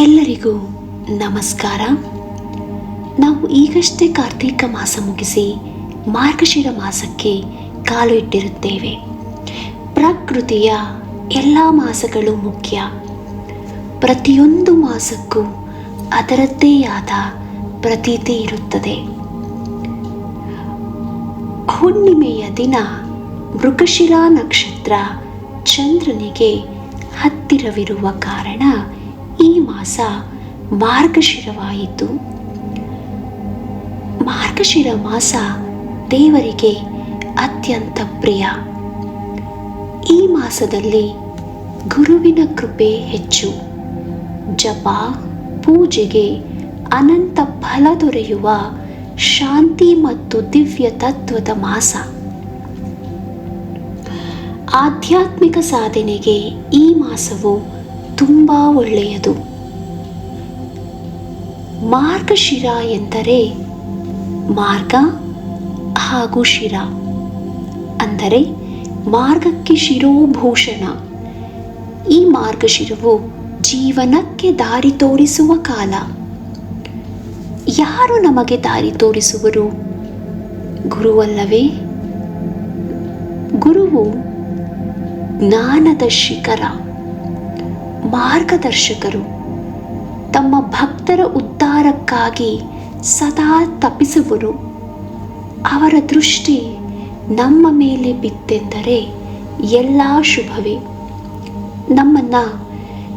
ಎಲ್ಲರಿಗೂ ನಮಸ್ಕಾರ. ನಾವು ಈಗಷ್ಟೇ ಕಾರ್ತೀಕ ಮಾಸ ಮುಗಿಸಿ ಮಾರ್ಗಶಿರ ಮಾಸಕ್ಕೆ ಕಾಲು ಇಟ್ಟಿರುತ್ತೇವೆ. ಪ್ರಕೃತಿಯ ಎಲ್ಲ ಮಾಸಗಳು ಮುಖ್ಯ. ಪ್ರತಿಯೊಂದು ಮಾಸಕ್ಕೂ ಅದರದ್ದೇ ಆದ ಪ್ರತೀತಿ ಇರುತ್ತದೆ. ಹುಣ್ಣಿಮೆಯ ದಿನ ಮೃಗಶಿರಾ ನಕ್ಷತ್ರ ಚಂದ್ರನಿಗೆ ಹತ್ತಿರವಿರುವ ಕಾರಣ ಈ ಮಾಸ ಮಾರ್ಗಶಿರವಾಯಿತು ಮಾರ್ಗಶಿರ ಮಾಸ ದೇವರಿಗೆ ಅತ್ಯಂತ ಪ್ರಿಯ. ಈ ಮಾಸದಲ್ಲಿ ಗುರುವಿನ ಕೃಪೆ ಹೆಚ್ಚು. ಜಪ, ಪೂಜೆಗೆ ಅನಂತ ಫಲ ದೊರೆಯುವ ಶಾಂತಿ ಮತ್ತು ದಿವ್ಯ ತತ್ವದ ಮಾಸ. ಆಧ್ಯಾತ್ಮಿಕ ಸಾಧನೆಗೆ ಈ ಮಾಸವು ತುಂಬ ಒಳ್ಳೆಯದು. ಮಾರ್ಗಶಿರ ಎಂದರೆ ಮಾರ್ಗ ಹಾಗೂ ಶಿರ. ಅಂದರೆ ಮಾರ್ಗಕ್ಕೆ ಶಿರೋಭೂಷಣ. ಈ ಮಾರ್ಗಶಿರವು ಜೀವನಕ್ಕೆ ದಾರಿ ತೋರಿಸುವ ಕಾಲ. ಯಾರು ನಮಗೆ ದಾರಿ ತೋರಿಸುವರು? ಗುರುವಲ್ಲವೇ? ಗುರುವು ಜ್ಞಾನದ ಶಿಖರ. ಮಾರ್ಗದರ್ಶಕರು ತಮ್ಮ ಭಕ್ತರ ಉದ್ಧಾರಕ್ಕಾಗಿ ಸದಾ ತಪಿಸುವರು ಅವರ ದೃಷ್ಟಿ ನಮ್ಮ ಮೇಲೆ ಬಿತ್ತೆಂದರೆ ಎಲ್ಲ ಶುಭವೇ. ನಮ್ಮನ್ನ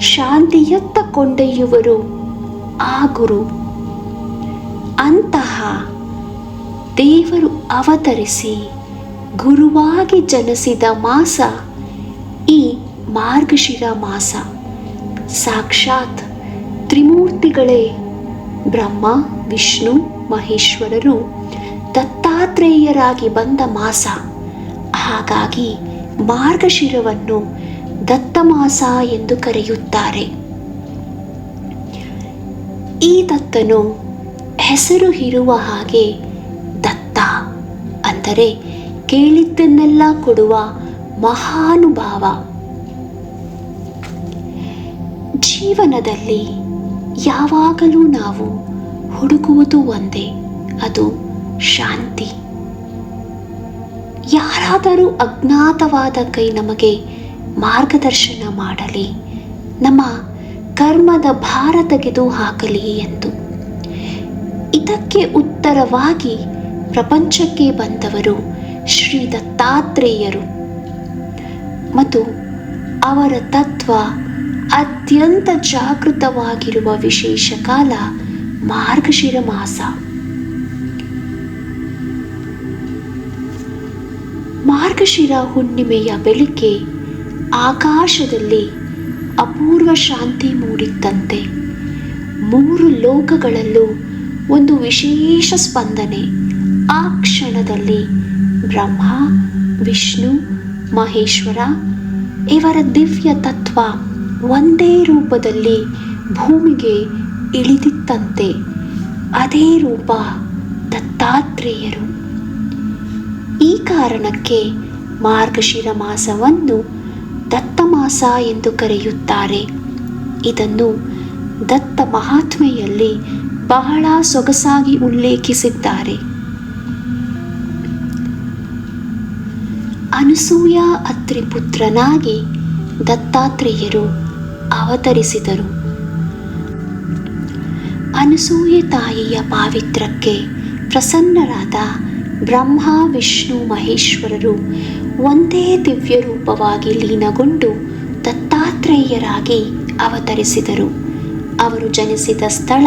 ಶಾಂತಿಯತ್ತ ಕೊಂಡೊಯ್ಯುವರು ಆ ಗುರು. ಅಂತಹ ದೇವರು ಅವತರಿಸಿ ಗುರುವಾಗಿ ಜನಿಸಿದ ಮಾಸ ಈ ಮಾರ್ಗಶಿರ ಮಾಸ. ಸಾಕ್ಷಾತ್ ತ್ರಿಮೂರ್ತಿಗಳೇ ಬ್ರಹ್ಮ, ವಿಷ್ಣು, ಮಹೇಶ್ವರರು ದತ್ತಾತ್ರೇಯರಾಗಿ ಬಂದ ಮಾಸ. ಹಾಗಾಗಿ ಮಾರ್ಗಶಿರವನ್ನು ದತ್ತಮಾಸ ಎಂದು ಕರೆಯುತ್ತಾರೆ. ಈ ದತ್ತನು ಹೆಸರು ಇರುವ ಹಾಗೆ ದತ್ತ ಅಂದರೆ ಕೇಳಿದ್ದನ್ನೆಲ್ಲ ಕೊಡುವ ಮಹಾನುಭಾವ. ಜೀವನದಲ್ಲಿ ಯಾವಾಗಲೂ ನಾವು ಹುಡುಕುವುದು ಒಂದೇ, ಅದು ಶಾಂತಿ. ಯಾರಾದರೂ ಅಜ್ಞಾತವಾದ ಕೈ ನಮಗೆ ಮಾರ್ಗದರ್ಶನ ಮಾಡಲಿ, ನಮ್ಮ ಕರ್ಮದ ಭಾರ ತೆಗೆದು ಹಾಕಲಿ ಎಂದು. ಇದಕ್ಕೆ ಉತ್ತರವಾಗಿ ಪ್ರಪಂಚಕ್ಕೆ ಬಂದವರು ಶ್ರೀ ದತ್ತಾತ್ರೇಯರು. ಮತ್ತು ಅವರ ತತ್ವ ಅತ್ಯಂತ ಜಾಗೃತವಾಗಿರುವ ವಿಶೇಷ ಕಾಲ ಮಾರ್ಗಶಿರ ಮಾಸ. ಮಾರ್ಗಶಿರ ಹುಣ್ಣಿಮೆಯ ಬೆಳಿಗ್ಗೆ ಆಕಾಶದಲ್ಲಿ ಅಪೂರ್ವ ಶಾಂತಿ ಮೂಡಿತ್ತಂತೆ. ಮೂರು ಲೋಕಗಳಲ್ಲೂ ಒಂದು ವಿಶೇಷ ಸ್ಪಂದನೆ. ಆ ಕ್ಷಣದಲ್ಲಿ ಬ್ರಹ್ಮ, ವಿಷ್ಣು, ಮಹೇಶ್ವರ, ಇವರ ದಿವ್ಯ ತತ್ವ ಒಂದೇ ರೂಪದಲ್ಲಿ ಭೂಮಿಗೆ ಇಳಿದಿತ್ತಂತೆ. ಅದೇ ರೂಪ ದತ್ತಾತ್ರೇಯರು. ಈ ಕಾರಣಕ್ಕೆ ಮಾರ್ಗಶಿರ ಮಾಸವನ್ನು ದತ್ತಮಾಸ ಎಂದು ಕರೆಯುತ್ತಾರೆ. ಇದನ್ನು ದತ್ತ ಮಹಾತ್ಮೆಯಲ್ಲಿ ಬಹಳ ಸೊಗಸಾಗಿ ಉಲ್ಲೇಖಿಸಿದ್ದಾರೆ. ಅನಸೂಯ ಅತ್ರಿಪುತ್ರನಾಗಿ ದತ್ತಾತ್ರೇಯರು ಅವತರಿಸಿದರು. ಅನಸೂಯೆ ತಾಯಿಯ ಪಾವಿತ್ರಕ್ಕೆ ಪ್ರಸನ್ನರಾದ ಬ್ರಹ್ಮ, ವಿಷ್ಣು, ಮಹೇಶ್ವರರು ಒಂದೇ ದಿವ್ಯ ರೂಪವಾಗಿ ಲೀನಗೊಂಡು ದತ್ತಾತ್ರೇಯರಾಗಿ ಅವತರಿಸಿದರು. ಅವರು ಜನಿಸಿದ ಸ್ಥಳ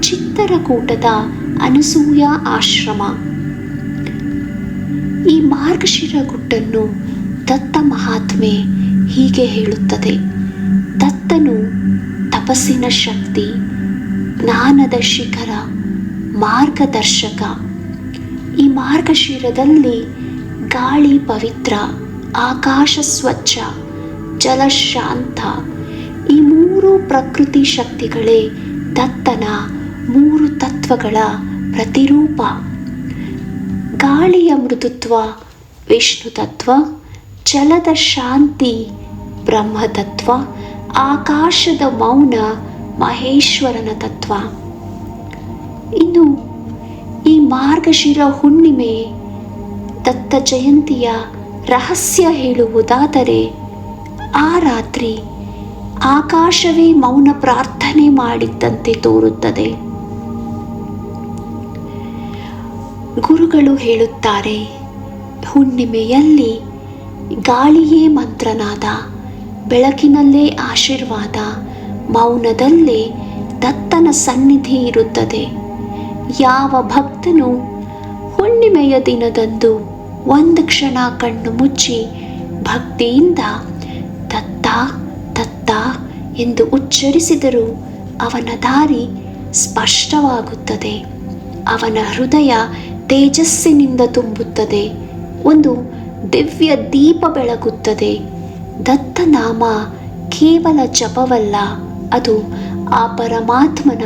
ಚಿತ್ತರಕೂಟದ ಅನಸೂಯ ಆಶ್ರಮ. ಈ ಮಾರ್ಗಶಿರ ಗುಟ್ಟನ್ನು ದತ್ತ ಮಹಾತ್ಮೆ ಹೀಗೆ ಹೇಳುತ್ತದೆ. ತಪಸ್ಸಿನ ಶಕ್ತಿ, ಜ್ಞಾನದ ಶಿಖರ, ಮಾರ್ಗದರ್ಶಕ. ಈ ಮಾರ್ಗಶಿರದಲ್ಲಿ ಗಾಳಿ ಪವಿತ್ರ, ಆಕಾಶ ಸ್ವಚ್ಛ, ಜಲ ಶಾಂತ. ಈ ಮೂರು ಪ್ರಕೃತಿ ಶಕ್ತಿಗಳೇ ದತ್ತನ ಮೂರು ತತ್ವಗಳ ಪ್ರತಿರೂಪ. ಗಾಳಿಯ ಮೃದುತ್ವ ವಿಷ್ಣು ತತ್ವ ಜಲದ ಶಾಂತಿ ಬ್ರಹ್ಮತತ್ವ ಆಕಾಶದ ಮೌನ ಮಹೇಶ್ವರನ ತತ್ವ. ಇನ್ನು ಈ ಮಾರ್ಗಶಿರ ಹುಣ್ಣಿಮೆ ದತ್ತ ಜಯಂತಿಯ ರಹಸ್ಯ ಹೇಳುವುದಾದರೆ ಆ ರಾತ್ರಿ ಆಕಾಶವೇ ಮೌನ ಪ್ರಾರ್ಥನೆ ಮಾಡಿದ್ದಂತೆ ತೋರುತ್ತದೆ. ಗುರುಗಳು ಹೇಳುತ್ತಾರೆ, ಹುಣ್ಣಿಮೆಯಲ್ಲಿ ಗಾಳಿಯೇ ಮಂತ್ರನಾದ ಬೆಳಕಿನಲ್ಲೇ ಆಶೀರ್ವಾದ, ಮೌನದಲ್ಲೇ ದತ್ತನ ಸನ್ನಿಧಿ ಇರುತ್ತದೆ. ಯಾವ ಭಕ್ತನು ಹುಣ್ಣಿಮೆಯ ದಿನದಂದು ಒಂದು ಕ್ಷಣ ಕಣ್ಣು ಮುಚ್ಚಿ ಭಕ್ತಿಯಿಂದ ದತ್ತ ದತ್ತ ಎಂದು ಉಚ್ಚರಿಸಿದರೂ ಅವನ ದಾರಿ ಸ್ಪಷ್ಟವಾಗುತ್ತದೆ. ಅವನ ಹೃದಯ ತೇಜಸ್ಸಿನಿಂದ ತುಂಬುತ್ತದೆ. ಒಂದು ದಿವ್ಯ ದೀಪ ಬೆಳಗುತ್ತದೆ. ದತ್ತನಾಮ ಕೇವಲ ಜಪವಲ್ಲ, ಅದು ಆ ಪರಮಾತ್ಮನ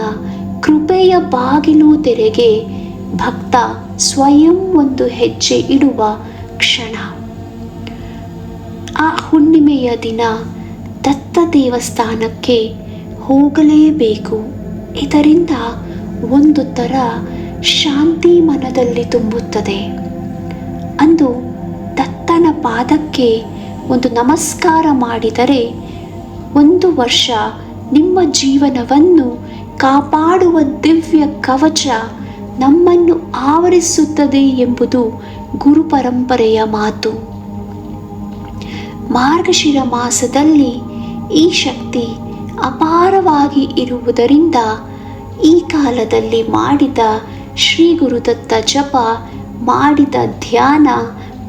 ಕೃಪೆಯ ಬಾಗಿಲು ತೆರೆಗೆ ಭಕ್ತ ಸ್ವಯಂ ಒಂದು ಹೆಜ್ಜೆ ಇಡುವ ಕ್ಷಣ. ಆ ಹುಣ್ಣಿಮೆಯ ದಿನ ದತ್ತ ದೇವಸ್ಥಾನಕ್ಕೆ ಹೋಗಲೇಬೇಕು. ಇದರಿಂದ ಒಂದು ಥರ ಶಾಂತಿ ಮನದಲ್ಲಿ ತುಂಬುತ್ತದೆ. ಅಂದು ದತ್ತನ ಪಾದಕ್ಕೆ ಒಂದು ನಮಸ್ಕಾರ ಮಾಡಿದರೆ ಒಂದು ವರ್ಷ ನಿಮ್ಮ ಜೀವನವನ್ನು ಕಾಪಾಡುವ ದಿವ್ಯ ಕವಚ ನಮ್ಮನ್ನು ಆವರಿಸುತ್ತದೆ ಎಂಬುದು ಗುರು ಪರಂಪರೆಯ ಮಾತು. ಮಾರ್ಗಶಿರ ಮಾಸದಲ್ಲಿ ಈ ಶಕ್ತಿ ಅಪಾರವಾಗಿ ಇರುವುದರಿಂದ ಈ ಕಾಲದಲ್ಲಿ ಮಾಡಿದ ಶ್ರೀ ಗುರುದತ್ತ ಜಪ, ಮಾಡಿದ ಧ್ಯಾನ,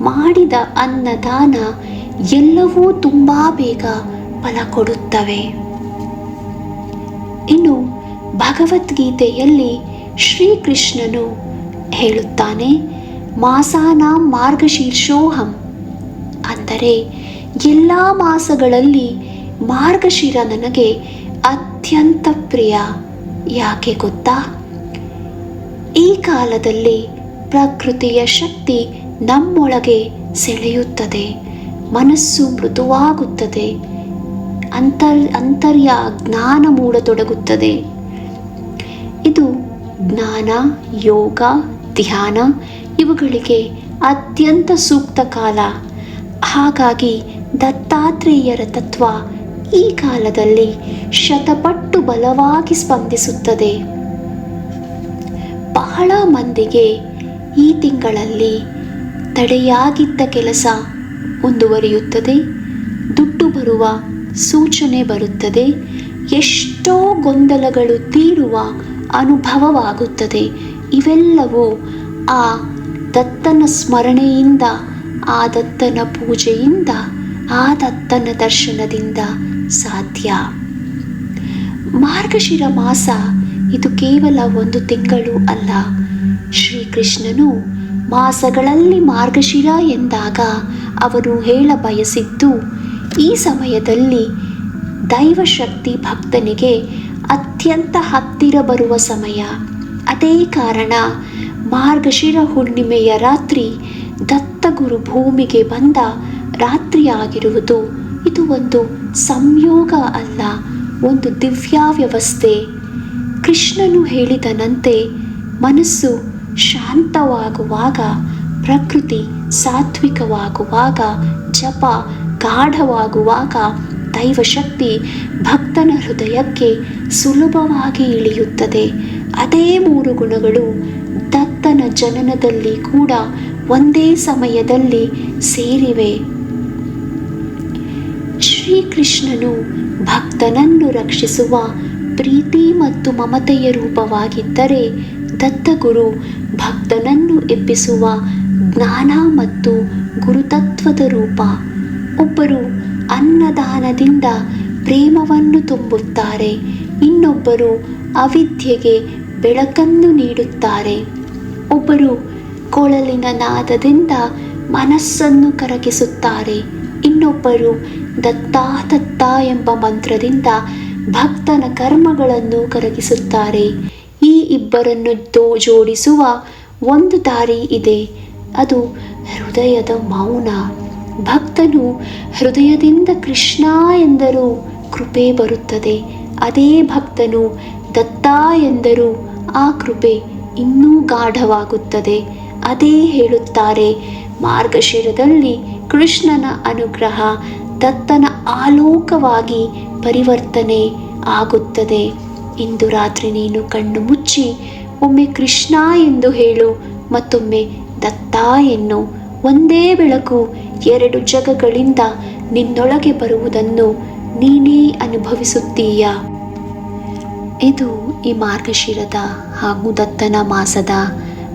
ಮಾಡಿದ ಅನ್ನದಾನ ಎಲ್ಲವೂ ತುಂಬ ಬೇಗ ಫಲ ಕೊಡುತ್ತವೆ. ಇನ್ನು ಭಗವದ್ಗೀತೆಯಲ್ಲಿ ಶ್ರೀಕೃಷ್ಣನು ಹೇಳುತ್ತಾನೆ, ಮಾಸಾನ ಮಾರ್ಗಶೀರ್ಷೋಹಂ. ಅಂದರೆ, ಎಲ್ಲ ಮಾಸಗಳಲ್ಲಿ ಮಾರ್ಗಶಿರ ನನಗೆ ಅತ್ಯಂತ ಪ್ರಿಯ. ಯಾಕೆ ಗೊತ್ತಾ? ಈ ಕಾಲದಲ್ಲಿ ಪ್ರಕೃತಿಯ ಶಕ್ತಿ ನಮ್ಮೊಳಗೆ ಸೆಳೆಯುತ್ತದೆ. ಮನಸ್ಸು ಮೃದುವಾಗುತ್ತದೆ. ಅಂತರ್, ಅಂತರ್ಯ ಜ್ಞಾನ ಮೂಡತೊಡಗುತ್ತದೆ. ಇದು ಜ್ಞಾನ, ಯೋಗ, ಧ್ಯಾನ ಇವುಗಳಿಗೆ ಅತ್ಯಂತ ಸೂಕ್ತ ಕಾಲ. ಹಾಗಾಗಿ ದತ್ತಾತ್ರೇಯರ ತತ್ವ ಈ ಕಾಲದಲ್ಲಿ ಶತಪಟ್ಟು ಬಲವಾಗಿ ಸ್ಪಂದಿಸುತ್ತದೆ. ಬಹಳ ಮಂದಿಗೆ ಈ ತಿಂಗಳಲ್ಲಿ ತಡೆಯಾಗಿದ್ದ ಕೆಲಸ ಮುಂದುವರಿಯುತ್ತದೆ. ದುಡ್ಡು ಬರುವ ಸೂಚನೆ ಬರುತ್ತದೆ. ಎಷ್ಟೋ ಗೊಂದಲಗಳು ತೀರುವ ಅನುಭವವಾಗುತ್ತದೆ. ಇವೆಲ್ಲವೂ ಆ ದತ್ತನ ಸ್ಮರಣೆಯಿಂದ, ಆ ದತ್ತನ ಪೂಜೆಯಿಂದ, ಆ ದತ್ತನ ದರ್ಶನದಿಂದ ಸಾಧ್ಯ. ಮಾರ್ಗಶಿರ ಮಾಸ ಇದು ಕೇವಲ ಒಂದು ತಿಂಗಳು ಅಲ್ಲ. ಶ್ರೀಕೃಷ್ಣನು ಮಾಸಗಳಲ್ಲಿ ಮಾರ್ಗಶಿರ ಎಂದಾಗ ಅವರು ಹೇಳ ಬಯಸಿದ್ದು, ಈ ಸಮಯದಲ್ಲಿ ದೈವಶಕ್ತಿ ಭಕ್ತನಿಗೆ ಅತ್ಯಂತ ಹತ್ತಿರ ಬರುವ ಸಮಯ. ಅದೇ ಕಾರಣ ಮಾರ್ಗಶಿರ ಹುಣ್ಣಿಮೆಯ ರಾತ್ರಿ ದತ್ತಗುರು ಭೂಮಿಗೆ ಬಂದ ರಾತ್ರಿಯಾಗಿರುವುದು ಇದು ಒಂದು ಸಂಯೋಗ ಅಲ್ಲ, ಒಂದು ದಿವ್ಯ ವ್ಯವಸ್ಥೆ ಕೃಷ್ಣನು ಹೇಳಿದನಂತೆ ಮನಸ್ಸು ಶಾಂತವಾಗುವಾಗ, ಪ್ರಕೃತಿ ಸಾತ್ವಿಕವಾಗುವಾಗ, ಜಪ ಗಾಢವಾಗುವಾಗ, ದೈವಶಕ್ತಿ ಭಕ್ತನ ಹೃದಯಕ್ಕೆ ಸುಲಭವಾಗಿ ಇಳಿಯುತ್ತದೆ. ಅದೇ ಮೂರು ಗುಣಗಳು ದತ್ತನ ಜನನದಲ್ಲಿ ಕೂಡ ಒಂದೇ ಸಮಯದಲ್ಲಿ ಸೇರಿವೆ. ಶ್ರೀಕೃಷ್ಣನು ಭಕ್ತನನ್ನು ರಕ್ಷಿಸುವ ಪ್ರೀತಿ ಮತ್ತು ಮಮತೆಯ ರೂಪವಾಗಿದ್ದರೆ ದತ್ತಗುರು ಭಕ್ತನನ್ನು ಎಬ್ಬಿಸುವ ಜ್ಞಾನ ಮತ್ತು ಗುರುತತ್ವದ ರೂಪ. ಒಬ್ಬರು ಅನ್ನದಾನದಿಂದ ಪ್ರೇಮವನ್ನು ತುಂಬುತ್ತಾರೆ, ಇನ್ನೊಬ್ಬರು ಅವಿದ್ಯೆಗೆ ಬೆಳಕನ್ನು ನೀಡುತ್ತಾರೆ. ಒಬ್ಬರು ಕೊಳಲಿನ ನಾದದಿಂದ ಮನಸ್ಸನ್ನು ಕರಗಿಸುತ್ತಾರೆ, ಇನ್ನೊಬ್ಬರು ದತ್ತಾ ದತ್ತ ಎಂಬ ಮಂತ್ರದಿಂದ ಭಕ್ತನ ಕರ್ಮಗಳನ್ನು ಕರಗಿಸುತ್ತಾರೆ. ಈ ಇಬ್ಬರನ್ನು ದೋ ಜೋಡಿಸುವ ಒಂದು ದಾರಿ ಇದೆ. ಅದು ಹೃದಯದ ಮೌನ. ಭಕ್ತನು ಹೃದಯದಿಂದ ಕೃಷ್ಣ ಎಂದರೂ, ಕೃಪೆ ಬರುತ್ತದೆ. ಅದೇ ಭಕ್ತನು ದತ್ತ ಎಂದರೂ, ಆ ಕೃಪೆ ಇನ್ನೂ ಗಾಢವಾಗುತ್ತದೆ. ಅದೇ ಹೇಳುತ್ತಾರೆ, ಮಾರ್ಗಶಿರದಲ್ಲಿ ಕೃಷ್ಣನ ಅನುಗ್ರಹ ದತ್ತನ ಆಲೋಕವಾಗಿ ಪರಿವರ್ತನೆ ಆಗುತ್ತದೆ. ಇಂದು ರಾತ್ರಿ ನೀನು ಕಣ್ಣು ಮುಚ್ಚಿ, ಒಮ್ಮೆ ಕೃಷ್ಣ ಎಂದು ಹೇಳು, ಮತ್ತೊಮ್ಮೆ ದತ್ತ ಎನ್ನು. ಒಂದೇ ಬೆಳಕು, ಎರಡು ಜಗಗಳಿಂದ ನಿನ್ನೊಳಗೆ ಬರುವುದನ್ನು ನೀನೇ ಅನುಭವಿಸುತ್ತೀಯ? ಇದು ಈ ಮಾರ್ಗಶಿರದ ಹಾಗೂ ದತ್ತನ ಮಾಸದ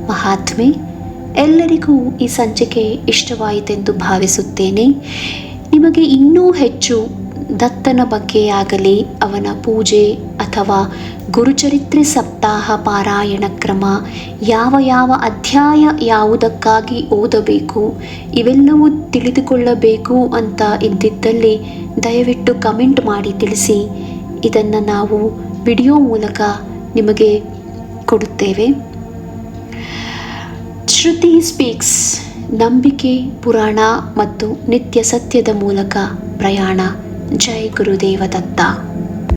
ಮಹಾತ್ಮೆ. ಎಲ್ಲರಿಗೂ ಈ ಸಂಚಿಕೆ ಇಷ್ಟವಾಯಿತೆಂದು ಭಾವಿಸುತ್ತೇನೆ. ನಿಮಗೆ ಇನ್ನೂ ಹೆಚ್ಚು ದತ್ತನ ಬಗ್ಗೆಯಾಗಲಿ ಅವನ ಪೂಜೆ ಅಥವಾ ಗುರುಚರಿತ್ರೆ ಸಪ್ತಾಹ ಪಾರಾಯಣ ಕ್ರಮ, ಯಾವ ಯಾವ ಅಧ್ಯಾಯ ಯಾವುದಕ್ಕಾಗಿ ಓದಬೇಕು, ಇವೆಲ್ಲವೂ ತಿಳಿದುಕೊಳ್ಳಬೇಕು ಅಂತ ಇದ್ದಿದ್ದಲ್ಲಿ ದಯವಿಟ್ಟು ಕಮೆಂಟ್ ಮಾಡಿ ತಿಳಿಸಿ. ಇದನ್ನು ನಾವು ವಿಡಿಯೋ ಮೂಲಕ ನಿಮಗೆ ಕೊಡುತ್ತೇವೆ. ಶ್ರುತಿ ಸ್ಪೀಕ್ಸ್ ನಂಬಿಕೆ, ಪುರಾಣ ಮತ್ತು ನಿತ್ಯ ಸತ್ಯದ ಮೂಲಕ ಪ್ರಯಾಣ. జై గురుదేవ దత్తా